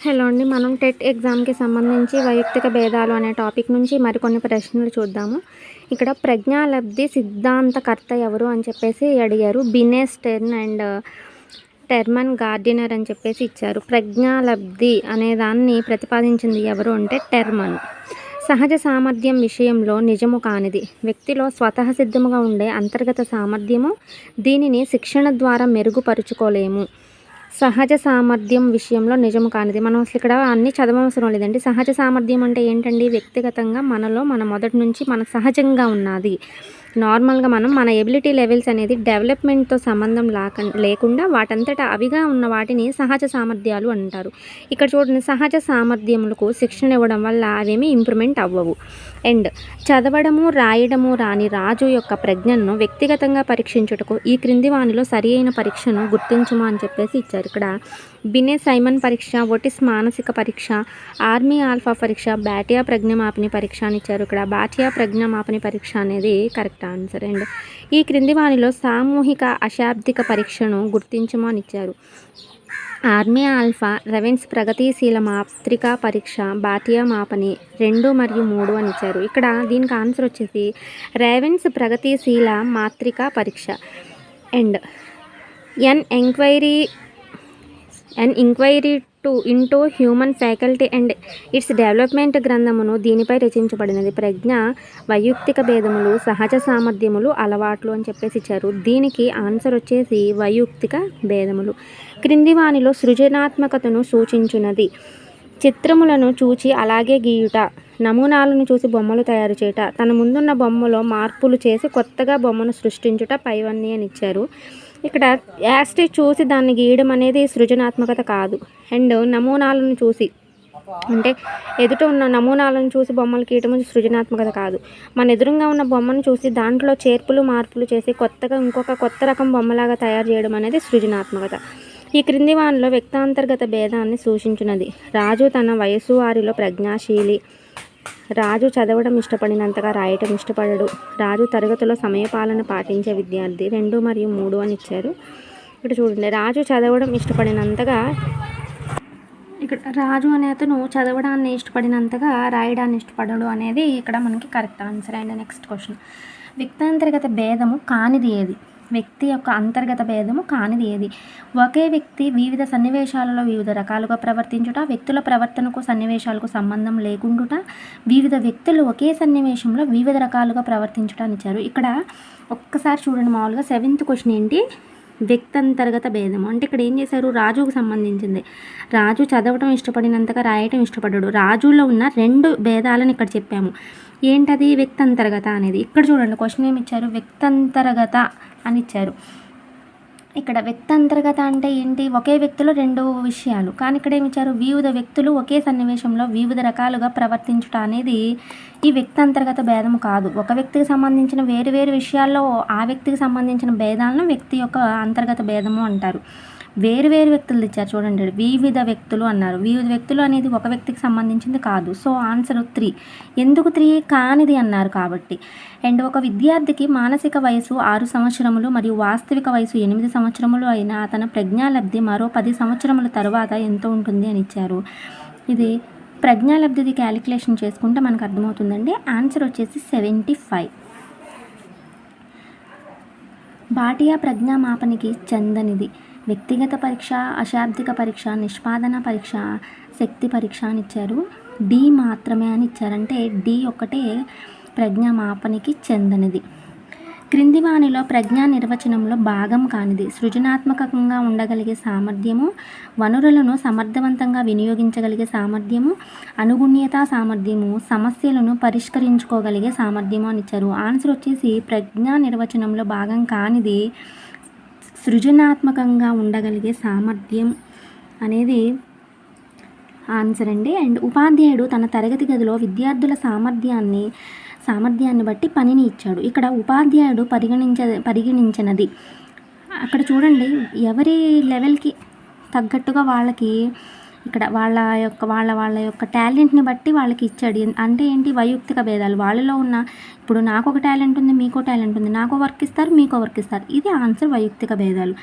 Hello అండి మనం TET ఎగ్జామ్కి సంబంధించి వైయక్తిక భేదాలు అనే టాపిక్ నుంచి మరికొన్ని ప్రశ్నలు చూద్దాము. ఇక్కడ ప్రజ్ఞాలబ్ధి సిద్ధాంతకర్త ఎవరు అని చెప్పేసి అడిగారు. బినేస్ టెర్న్ అండ్ టెర్మన్ గార్డినర్ అని చెప్పేసి ఇచ్చారు. ప్రజ్ఞాలబ్ధి అనే దాన్ని ప్రతిపాదించింది ఎవరు అంటే టెర్మన్. సహజ సామర్థ్యం విషయంలో నిజము కానిది. వ్యక్తిలో స్వతః సిద్ధముగా ఉండే అంతర్గత సామర్థ్యము దీనిని శిక్షణ ద్వారా మెరుగుపరుచుకోలేము. సహజ సామర్థ్యం విషయంలో నిజం కానిది. మనం అసలు ఇక్కడ అన్నీ చదవవసరం లేదండి. సహజ సామర్థ్యం అంటే ఏంటండి? వ్యక్తిగతంగా మనలో మన మొదటి నుంచి మన సహజంగా ఉన్నది. నార్మల్గా మనం మన ఎబిలిటీ లెవెల్స్ అనేది డెవలప్మెంట్తో సంబంధం లాక లేకుండా వాటంతటా అవిగా ఉన్న వాటిని సహజ సామర్థ్యాలు అంటారు. ఇక్కడ చూడండి సహజ సామర్థ్యములకు శిక్షణ ఇవ్వడం వల్ల అవేమి ఇంప్రూవ్మెంట్ అవ్వవు. అండ్ చదవడము రాయడము రాని రాజు యొక్క ప్రజ్ఞను వ్యక్తిగతంగా పరీక్షించుటకు ఈ క్రింది వానిలో సరి అయిన పరీక్షను గుర్తించుమా అని చెప్పేసి ఇచ్చారు. ఇక్కడ బినే సైమన్ పరీక్ష ఒటిస్ మానసిక పరీక్ష ఆర్మీ ఆల్ఫా పరీక్ష బ్యాటియా ప్రజ్ఞమాపిని పరీక్ష అని ఇచ్చారు. ఇక్కడ బాటియా ప్రజ్ఞమాపిని పరీక్ష అనేది కరెక్ట్ ఆన్సర్ అండ్ ఈ క్రింది వానిలో సామూహిక అశాబ్దిక పరీక్షను గుర్తించమని ఇచ్చారు. ఆర్మీ ఆల్ఫా రెవెన్స్ ప్రగతిశీల మాత్రికా పరీక్ష బాటియా మాపని రెండు మరియు మూడు అని ఇచ్చారు. ఇక్కడ దీనికి ఆన్సర్ వచ్చేసి రెవెన్స్ ప్రగతిశీల మాత్రికా పరీక్ష and an enquiry an inquiry to into human faculty and its development గ్రంథమును దీనిపై రచించబడినది. ప్రజ్ఞ వైయక్తిక భేదములు సహజ సామర్థ్యములు అలవాట్లు అని చెప్పేసి ఇచ్చారు. దీనికి ఆన్సర్ వచ్చేసి వైయుక్తిక భేదములు. క్రింది వానిలో సృజనాత్మకతను సూచించున్నది చిత్రములను చూచి అలాగే గీయుట నమూనాలను చూసి బొమ్మలు తయారు చేయుట తన ముందున్న బొమ్మలో మార్పులు చేసి కొత్తగా బొమ్మను సృష్టించుట పైవన్నీ అని ఇచ్చారు. ఇక్కడ యాస్టి చూసి దాన్ని గీయడం అనేది సృజనాత్మకత కాదు. అండ్ నమూనాలను చూసి. అంటే ఎదుట ఉన్న నమూనాలను చూసి బొమ్మలు గీయడం సృజనాత్మకత కాదు. మన ఎదురుగా ఉన్న బొమ్మను చూసి దాంట్లో చేర్పులు మార్పులు చేసి కొత్తగా ఇంకొక కొత్త రకం బొమ్మలాగా తయారు చేయడం అనేది సృజనాత్మకత. ఈ క్రింది వానిలో వ్యక్తాంతర్గత భేదాన్ని సూచించినది. రాజు తన వయసు వారిలో ప్రజ్ఞాశీలి రాజు చదవడం ఇష్టపడినంతగా రాయటం ఇష్టపడడు. రాజు తరగతిలో సమయపాలన పాటించే విద్యార్థి రెండు మరియు మూడు అని ఇచ్చారు. ఇక్కడ చూడండి రాజు చదవడం ఇష్టపడినంతగా ఇక్కడ రాజు అనే అతను చదవడాన్ని ఇష్టపడినంతగా రాయడాన్ని ఇష్టపడడు అనేది ఇక్కడ మనకి correct answer and next question. వ్యక్తాంతర్గత భేదము కానిది ఏది? వ్యక్తి యొక్క అంతర్గత భేదము కానిది ఏది? ఒకే వ్యక్తి వివిధ సన్నివేశాలలో వివిధ రకాలుగా ప్రవర్తించుట వ్యక్తుల ప్రవర్తనకు సన్నివేశాలకు సంబంధం లేకుండుట వివిధ వ్యక్తులు ఒకే సన్నివేశంలో వివిధ రకాలుగా ప్రవర్తించుట అని ఇచ్చారు. ఇక్కడ ఒక్కసారి చూడండి మామూలుగా సెవెంత్ క్వశ్చన్ ఏంటి? వ్యక్తంతర్గత భేదము. అంటే ఇక్కడ ఏం చేశారు? రాజుకు సంబంధించింది. రాజు చదవటం ఇష్టపడినంతగా రాయటం ఇష్టపడ్డాడు. రాజులో ఉన్న రెండు భేదాలను ఇక్కడ చెప్పాము. ఏంటది? వ్యక్తంతర్గత అనేది. ఇక్కడ చూడండి క్వశ్చన్ ఏమి ఇచ్చారు? వ్యక్తంతర్గత అని ఇచ్చారు. ఇక్కడ వ్యక్తంతర్గత అంటే ఏంటి? ఒకే వ్యక్తిలో రెండు విషయాలు. కానీ ఇక్కడ ఏమిచ్చారు వివిధ వ్యక్తులు ఒకే సన్నివేశంలో వివిధ రకాలుగా ప్రవర్తించుట అనేది ఈ వ్యక్తి అంతర్గత భేదం కాదు. ఒక వ్యక్తికి సంబంధించిన వేరు వేరు విషయాల్లో ఆ వ్యక్తికి సంబంధించిన భేదాలను వ్యక్తి యొక్క అంతర్గత భేదము అంటారు. వేరు వేరు వ్యక్తులు ఇచ్చారు చూడండి వివిధ వ్యక్తులు అన్నారు. వివిధ వ్యక్తులు అనేది ఒక వ్యక్తికి సంబంధించింది కాదు. So answer three. ఎందుకు త్రీ? కానిది అన్నారు కాబట్టి. అండ్ ఒక విద్యార్థికి మానసిక వయసు ఆరు సంవత్సరములు మరియు వాస్తవిక వయసు ఎనిమిది సంవత్సరములు అయిన అతని ప్రజ్ఞాలబ్ధి మరో పది సంవత్సరముల తర్వాత ఎంత ఉంటుంది అని ఇచ్చారు. ఇది ప్రజ్ఞాలబ్ధిది క్యాలిక్యులేషన్ చేసుకుంటే మనకు అర్థమవుతుందండి. ఆన్సర్ వచ్చేసి సెవెంటీ ఫైవ్. బాటియా ప్రజ్ఞామాపనికి చెందనిది. వ్యక్తిగత పరీక్ష అశాబ్దిక పరీక్ష నిష్పాదన పరీక్ష శక్తి పరీక్ష అని ఇచ్చారు. డి మాత్రమే అని ఇచ్చారంటే డి ఒకటే ప్రజ్ఞ మాపనికి చెందనిది. క్రింది వాణిలో ప్రజ్ఞా నిర్వచనంలో భాగం కానిది. సృజనాత్మకంగా ఉండగలిగే సామర్థ్యము వనరులను సమర్థవంతంగా వినియోగించగలిగే సామర్థ్యము అనుగుణ్యత సామర్థ్యము సమస్యలను పరిష్కరించుకోగలిగే సామర్థ్యము అని ఇచ్చారు. ఆన్సర్ వచ్చేసి ప్రజ్ఞా నిర్వచనంలో భాగం కానిది సృజనాత్మకంగా ఉండగలిగే సామర్థ్యం అనేది ఆన్సర్ అండి అండ్ ఉపాధ్యాయుడు తన తరగతి గదిలో విద్యార్థుల సామర్థ్యాన్ని సామర్థ్యాన్ని బట్టి పనిని ఇచ్చాడు. ఇక్కడ ఉపాధ్యాయుడు పరిగణించ పరిగణించినది. అక్కడ చూడండి ఎవరి లెవెల్కి తగ్గట్టుగా వాళ్ళకి ఇక్కడ వాళ్ళ యొక్క వాళ్ళ వాళ్ళ యొక్క టాలెంట్ని బట్టి వాళ్ళకి ఇచ్చాడు. అంటే ఏంటి? వైయక్తిక భేదాలు. వాళ్ళలో ఉన్న ఇప్పుడు నాకు ఒక టాలెంట్ ఉంది మీకో టాలెంట్ ఉంది నాకు వర్క్ ఇస్తారు మీకో వర్క్ ఇస్తారు. ఇది ఆన్సర్ వైయక్తిక భేదాలు.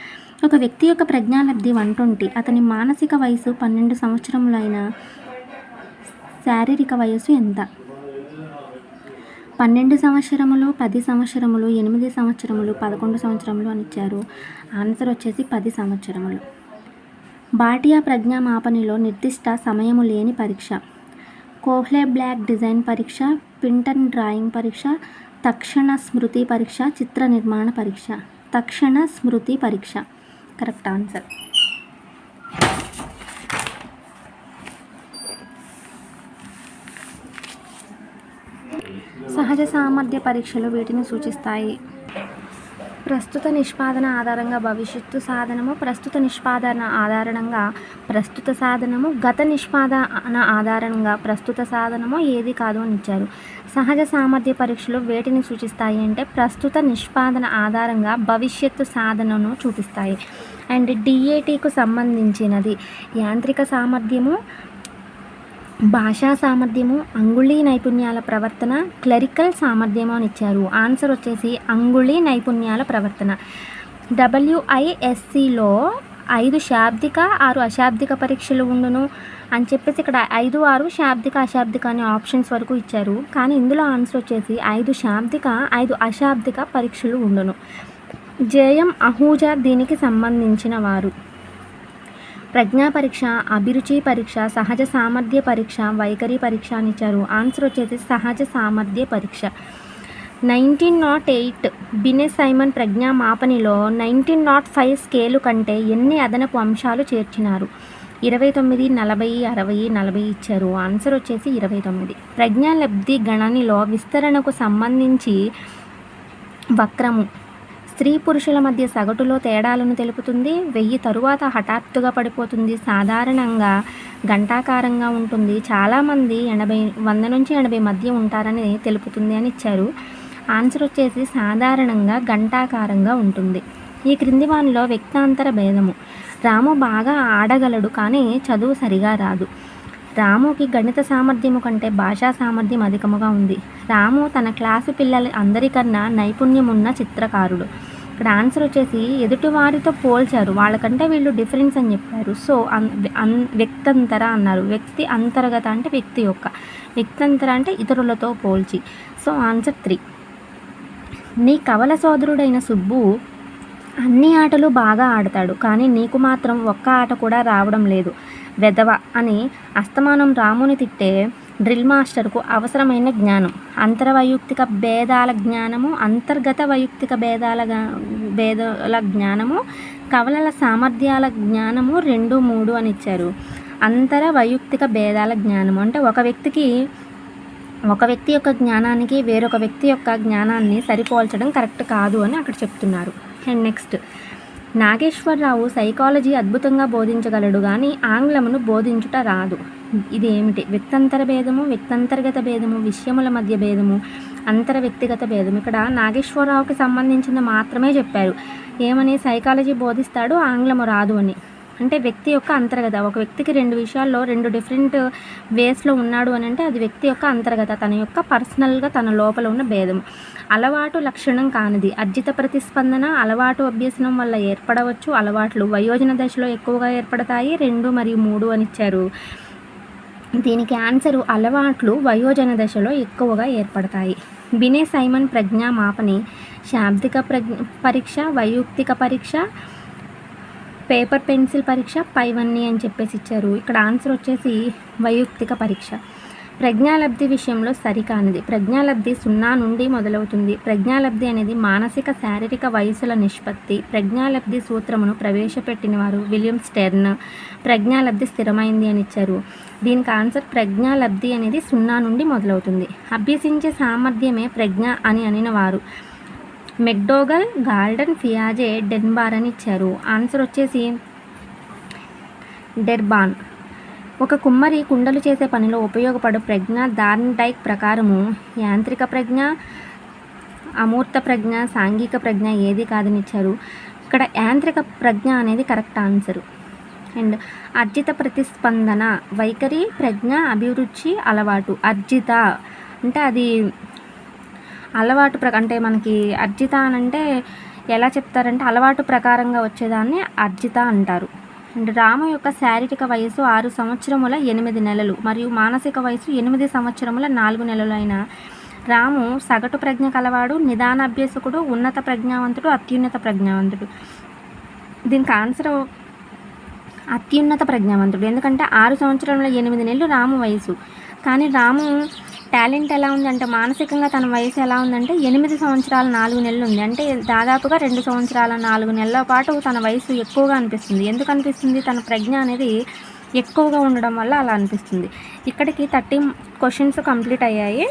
ఒక వ్యక్తి యొక్క ప్రజ్ఞాలబ్ధి వన్ ట్వంటీ అతని మానసిక వయసు పన్నెండు సంవత్సరములైన శారీరక వయసు ఎంత? పన్నెండు సంవత్సరములు పది సంవత్సరములు ఎనిమిది సంవత్సరములు పదకొండు సంవత్సరములు అని ఇచ్చారు. ఆన్సర్ వచ్చేసి పది సంవత్సరములు. బాటియా ప్రజ్ఞా మాపనిలో నిర్దిష్ట సమయము లేని పరీక్ష. కోహ్లే బ్లాక్ డిజైన్ పరీక్ష పింటన్ డ్రాయింగ్ పరీక్ష తక్షణ స్మృతి పరీక్ష చిత్ర నిర్మాణ పరీక్ష. తక్షణ స్మృతి పరీక్ష. Correct answer. సహజ సామర్థ్య పరీక్షలు వీటిని సూచిస్తాయి. ప్రస్తుత నిష్పాదన ఆధారంగా భవిష్యత్తు సాధనము ప్రస్తుత నిష్పాదన ఆధారంగా ప్రస్తుత సాధనము గత నిష్పాదన ఆధారంగా ప్రస్తుత సాధనము ఏది కాదు అని ఇచ్చారు. సహజ సామర్థ్య పరీక్షలు వేటిని సూచిస్తాయి అంటే ప్రస్తుత నిష్పాదన ఆధారంగా భవిష్యత్తు సాధనను చూపిస్తాయి. అండ్ డిఏటీకు సంబంధించినది యాంత్రిక సామర్థ్యము భాషా సామర్థ్యము అంగుళీ నైపుణ్యాల ప్రవర్తన క్లరికల్ సామర్థ్యము అని ఇచ్చారు. ఆన్సర్ వచ్చేసి అంగుళీ నైపుణ్యాల ప్రవర్తన. డబ్ల్యూఐఎస్సిలో ఐదు శాబ్దిక ఆరు అశాబ్దిక పరీక్షలు ఉండును అని చెప్పేసి ఇక్కడ ఐదు ఆరు శాబ్దిక అశాబ్దిక అనే ఆప్షన్స్ వరకు ఇచ్చారు. కానీ ఇందులో ఆన్సర్ వచ్చేసి ఐదు శాబ్దిక ఐదు అశాబ్దిక పరీక్షలు ఉండును. జేఎం అహూజా దీనికి సంబంధించిన వారు. ప్రజ్ఞా పరీక్ష అభిరుచి పరీక్ష సహజ సామర్థ్య పరీక్ష వైఖరి పరీక్ష అని ఇచ్చారు. ఆన్సర్ వచ్చేసి సహజ సామర్థ్య పరీక్ష. Nineteen not eight Binet Simon ప్రజ్ఞా మాపనిలో నైన్టీన్ నాట్ ఫైవ్ స్కేలు కంటే ఎన్ని అదనపు అంశాలు చేర్చినారు? ఇరవై తొమ్మిది నలభై అరవై నలభై ఇచ్చారు. ఆన్సర్ వచ్చేసి ఇరవై తొమ్మిది. ప్రజ్ఞాలబ్ధి గణనిలో విస్తరణకు సంబంధించి వక్రము. స్త్రీ పురుషుల మధ్య సగటులో తేడాలను తెలుపుతుంది. వెయ్యి తరువాత హఠాత్తుగా పడిపోతుంది. సాధారణంగా గంటాకారంగా ఉంటుంది. చాలామంది ఎనభై వంద నుంచి ఎనభై మధ్య ఉంటారని తెలుపుతుంది అని ఇచ్చారు. ఆన్సర్ వచ్చేసి సాధారణంగా గంటాకారంగా ఉంటుంది. ఈ క్రింది వానిలో వ్యక్తాంతర భేదము. రాము బాగా ఆడగలడు కానీ చదువు సరిగా రాదు. రాముకి గణిత సామర్థ్యము కంటే భాషా సామర్థ్యం అధికముగా ఉంది. రాము తన క్లాసు పిల్లల అందరికన్నా నైపుణ్యం ఉన్న చిత్రకారుడు. ఇక్కడ ఆన్సర్ వచ్చేసి ఎదుటివారితో పోల్చారు. వాళ్ళకంటే వీళ్ళు డిఫరెన్స్ అని చెప్పారు. సో అన్ అన్ వ్యక్తంతర అన్నారు. వ్యక్తి అంతర్గత అంటే వ్యక్తి యొక్క. వ్యక్తంతర అంటే ఇతరులతో పోల్చి. సో ఆన్సర్ త్రీ నీ కవల సోదరుడైన సుబ్బు అన్ని ఆటలు బాగా ఆడతాడు. కానీ నీకు మాత్రం ఒక్క ఆట కూడా రావడం లేదు. వెధవ అని అస్తమానం రాముని తిట్టే డ్రిల్ మాస్టర్కు అవసరమైన జ్ఞానం. అంతర్వైయుక్తిక భేదాల జ్ఞానము అంతర్గత వైయక్తిక భేదాల భేదాల జ్ఞానము కవలల సామర్థ్యాల జ్ఞానము రెండు మూడు అని ఇచ్చారు. అంతర వైయక్తిక భేదాల జ్ఞానము అంటే ఒక వ్యక్తికి ఒక వ్యక్తి యొక్క జ్ఞానానికి వేరొక వ్యక్తి యొక్క జ్ఞానాన్ని సరిపోల్చడం కరెక్ట్ కాదు అని అక్కడ చెప్తున్నారు. అండ్ నెక్స్ట్ నాగేశ్వరరావు సైకాలజీ అద్భుతంగా బోధించగలడు కానీ ఆంగ్లమును బోధించుట రాదు. ఇది ఏమిటి వ్యక్తంతర భేదము వ్యక్తంతర్గత భేదము విషయముల మధ్య భేదము అంతర వ్యక్తిగత భేదం ఇక్కడ నాగేశ్వరరావుకి సంబంధించిన మాత్రమే చెప్పారు. ఏమని? సైకాలజీ బోధిస్తాడు ఆంగ్లము రాదు అని. అంటే వ్యక్తి యొక్క అంతర్గత. ఒక వ్యక్తికి రెండు విషయాల్లో రెండు డిఫరెంట్ వేస్లో ఉన్నాడు అని అంటే అది వ్యక్తి యొక్క అంతర్గత. తన యొక్క పర్సనల్గా తన లోపల ఉన్న భేదం. అలవాటు లక్షణం కానిది. అర్జిత ప్రతిస్పందన అలవాటు అభ్యసనం వల్ల ఏర్పడవచ్చు. అలవాట్లు వయోజన దశలో ఎక్కువగా ఏర్పడతాయి. రెండు మరియు మూడు అని ఇచ్చారు. దీనికి ఆన్సరు అలవాట్లు వయోజన దశలో ఎక్కువగా ఏర్పడతాయి. బినే సైమన్ ప్రజ్ఞామాపని. శాబ్దిక ప్రజ్ఞ పరీక్ష వైయుక్తిక పరీక్ష పేపర్ పెన్సిల్ పరీక్ష పైవన్నీ అని చెప్పేసి ఇచ్చారు. ఇక్కడ ఆన్సర్ వచ్చేసి వైయక్తిక పరీక్ష. ప్రజ్ఞాలబ్ధి విషయంలో సరికానిది. ప్రజ్ఞాలబ్ధి సున్నా నుండి మొదలవుతుంది. ప్రజ్ఞాలబ్ధి అనేది మానసిక శారీరక వయసుల నిష్పత్తి. ప్రజ్ఞాలబ్ధి సూత్రమును ప్రవేశపెట్టిన వారు విలియం స్టెర్న్. ప్రజ్ఞాలబ్ధి స్థిరమైంది అని ఇచ్చారు. దీనికి ఆన్సర్ ప్రజ్ఞాలబ్ధి అనేది సున్నా నుండి మొదలవుతుంది. అభ్యసించే సామర్థ్యమే ప్రజ్ఞ అని అనిన వారు మెక్డోగల్ గాల్డన్ ఫియాజే డెన్బార్ అని ఇచ్చారు. ఆన్సర్ వచ్చేసి డెర్బాన్. ఒక కుమ్మరి కుండలు చేసే పనిలో ఉపయోగపడు ప్రజ్ఞ దార్న్ డైక్ ప్రకారము. యాంత్రిక ప్రజ్ఞ అమూర్త ప్రజ్ఞ సాంఘిక ప్రజ్ఞ ఏది కాదని ఇచ్చారు. ఇక్కడ యాంత్రిక ప్రజ్ఞ అనేది కరెక్ట్ ఆన్సరు. అండ్ అర్జిత ప్రతిస్పందన వైఖరి ప్రజ్ఞ అభిరుచి అలవాటు. అర్జిత అంటే అది అలవాటు ప్ర అంటే మనకి అర్జిత అని అంటే ఎలా చెప్తారంటే అలవాటు ప్రకారంగా వచ్చేదాన్ని అర్జిత అంటారు. అండ్ రాము యొక్క శారీరక వయసు ఆరు సంవత్సరముల ఎనిమిది నెలలు మరియు మానసిక వయసు ఎనిమిది సంవత్సరముల నాలుగు నెలలైన రాము సగటు ప్రజ్ఞ కలవాడు నిదాన అభ్యాసకుడు ఉన్నత ప్రజ్ఞావంతుడు అత్యున్నత ప్రజ్ఞావంతుడు. దీనికి ఆన్సర్ అత్యున్నత ప్రజ్ఞావంతుడు. ఎందుకంటే ఆరు సంవత్సరంలో ఎనిమిది నెలలు రాము వయసు కానీ రాము టాలెంట్ ఎలా ఉంది అంటే మానసికంగా తన వయసు ఎలా ఉందంటే ఎనిమిది సంవత్సరాల నాలుగు నెలలు ఉంది అంటే దాదాపుగా రెండు సంవత్సరాల నాలుగు నెలల పాటు తన వయసు ఎక్కువగా అనిపిస్తుంది. ఎందుకు అనిపిస్తుంది? తన ప్రజ్ఞ అనేది ఎక్కువగా ఉండడం వల్ల అలా అనిపిస్తుంది. ఇక్కడికి థర్టీ క్వశ్చన్స్ కంప్లీట్ అయ్యాయి.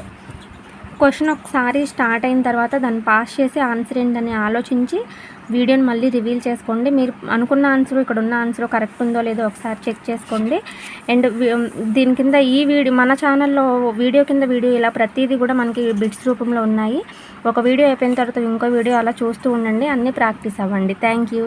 క్వశ్చన్ ఒకసారి స్టార్ట్ అయిన తర్వాత దాన్ని పాస్ చేసి ఆన్సర్ ఏంటని ఆలోచించి వీడియోని మళ్ళీ రివీల్ చేసుకోండి. మీరు అనుకున్న ఆన్సర్ ఇక్కడ ఉన్న ఆన్సర్ కరెక్ట్ ఉందో లేదో ఒకసారి చెక్ చేసుకోండి. అండ్ దీని కింద ఈ వీడియో మన ఛానల్లో వీడియో కింద వీడియో ఇలా ప్రతిదీ కూడా మనకి బిట్స్ రూపంలో ఉన్నాయి. ఒక వీడియో అయిపోయిన తర్వాత ఇంకో వీడియో అలా చూస్తూ ఉండండి. అన్నీ ప్రాక్టీస్ అవ్వండి. Thank you.